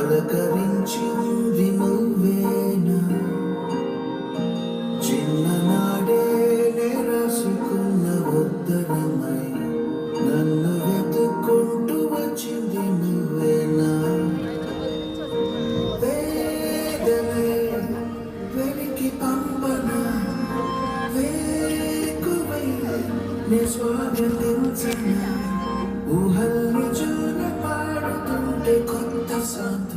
పలకరించింది నువ్వేనా? చిన్ననాడే నే రాసుకున్న ఉత్తరమై నన్ను వెతుక్కుంటూ వచ్చింది నువ్వేనా? వేదనై వెలికి పంపన వేకువై నే స్వాగతించన ఊహల్ని చూ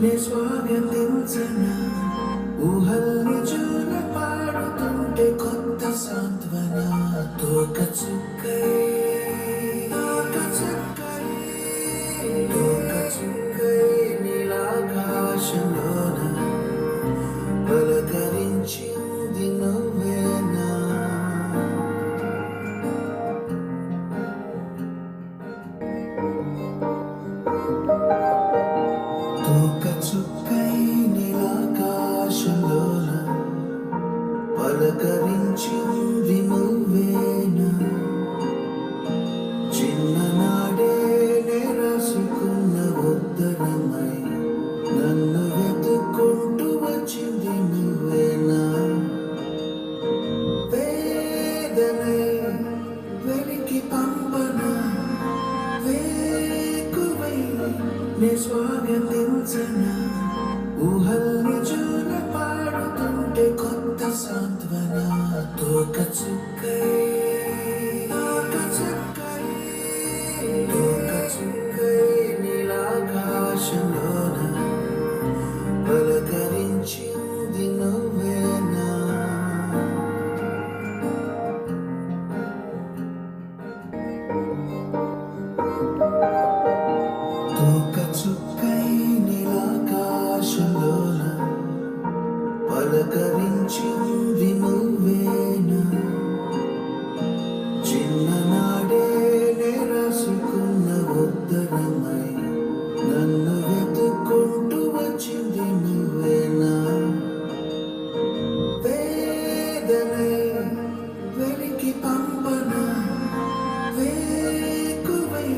నే స్వాగతించన? ఊహల్ని జోల పాడుతుంటే కొత్త సాంత్వన. తోక చుక్కై తోక చుక్కై తోక చుక్కై నీలాకాశంలోన. పలకరించింది నువ్వేనా? పలకరించింది నువ్వేనా? చిన్ననాడే నే ఉత్తరమై నన్ను వెతుక్కుంటూ వచ్చింది నువ్వేనా? వేదనై వెలికి పంపన వేకువై నే స్వాగతించన ఊహల్ని జోల సాంత్వన తోక చుక్కై వేదనై వెలికి పంపన. వేకువై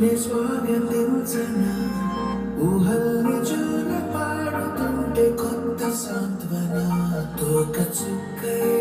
నే స్వాగతించన. ఊహల్ని చూన పాడుతుంటే కొత్త సాంత్వన. తోక చుక్కై